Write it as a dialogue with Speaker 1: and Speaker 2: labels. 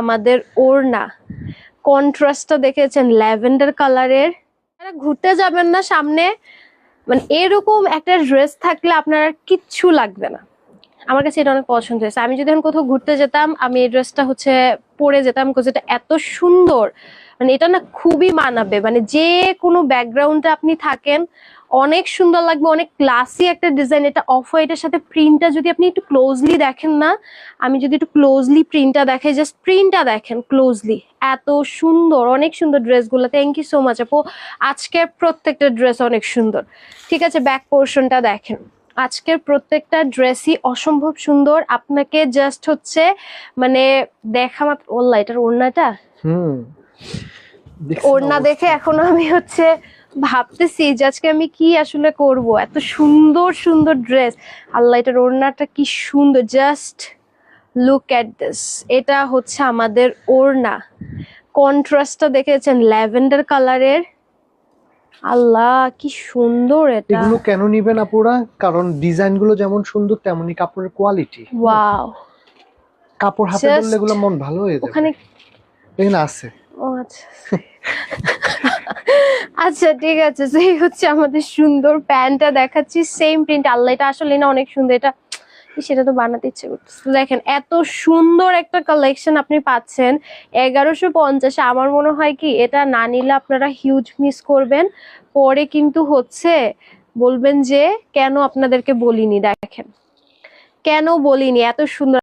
Speaker 1: আমাদের ওড়না। কন্ট্রাস্টটা দেখেছেন, ল্যাভেন্ডার কালারের। আপনারা ঘুরতে যাবেন না সামনে। মানে এরকম একটা ড্রেস থাকলে আপনার আর কিচ্ছু লাগবে না। আমার কাছে এটা অনেক পছন্দ হয়েছে। আমি যদি এখন কোথাও ঘুরতে যেতাম, আমি এই ড্রেসটা হচ্ছে পরে যেতাম, কারণ এটা এত সুন্দর। মানে এটা না খুবই মানাবে। মানে যে কোনো ব্যাকগ্রাউন্ডে আপনি থাকেন, অনেক সুন্দর লাগবে, অনেক ক্লাসি একটা ডিজাইন এটা অফ হোয়াইটের সাথে প্রিন্টটা যদি আপনি একটু ক্লোজলি দেখেন না, আমি যদি একটু ক্লোজলি প্রিন্টটা দেখাই জাস্ট প্রিন্টটা দেখেন ক্লোজলি এত সুন্দর, অনেক সুন্দর ড্রেসগুলো। থ্যাংক ইউ সো মাচ আপু। আজকের প্রত্যেকটা ড্রেস অনেক সুন্দর। ঠিক আছে ব্যাক পোর্শনটা দেখেন। আজকের প্রত্যেকটা ড্রেসই অসম্ভব সুন্দর। আপনাকে জাস্ট হচ্ছে মানে দেখা মাত্র ওল্লা, এটার ওড়নাটা?
Speaker 2: হুম।
Speaker 1: ওড়না? দেখে এখন আমি হচ্ছে ভাবতেছি যে আজকে আমি কি আসলে করব। এত সুন্দর সুন্দর ড্রেস আল্লাহ এটার ওড়নাটা কি সুন্দর। জাস্ট লুক এট দিস এটা হচ্ছে আমাদের ওড়না। কন্ট্রাস্টটা দেখেছেন? ল্যাভেন্ডার কালারের আল্লাহ কি সুন্দর এটা।
Speaker 2: এগুলো কেন নিবেন আপুরা? কারণ ডিজাইনগুলো যেমন সুন্দর তেমনি কাপড়ের কোয়ালিটি
Speaker 1: ওয়াও
Speaker 2: কাপড় হাতে ধরলে এগুলো মন ভালো হয়ে যাবে।
Speaker 1: ওখানে
Speaker 2: এখানে আছে।
Speaker 1: আচ্ছা। আচ্ছা ঠিক আছে। সেই হচ্ছে আমাদের সুন্দর প্যান্টটা দেখাচ্ছি সেম প্রিন্ট আল্লাহ, এটা আসলে না অনেক সুন্দর। এটা সেটা তো বানাতে ইচ্ছে করতেছে। দেখেন, এত সুন্দর একটা কালেকশন আপনি পাচ্ছেন। এগারোশো পঞ্চাশে, আমার মনে হয় কি, এটা না নিলে আপনারা হিউজ মিস করবেন। পরে কিন্তু হচ্ছে বলবেন যে, কেন আপনাদেরকে বলিনি? দেখেন, কেন বলিনি? এত সুন্দর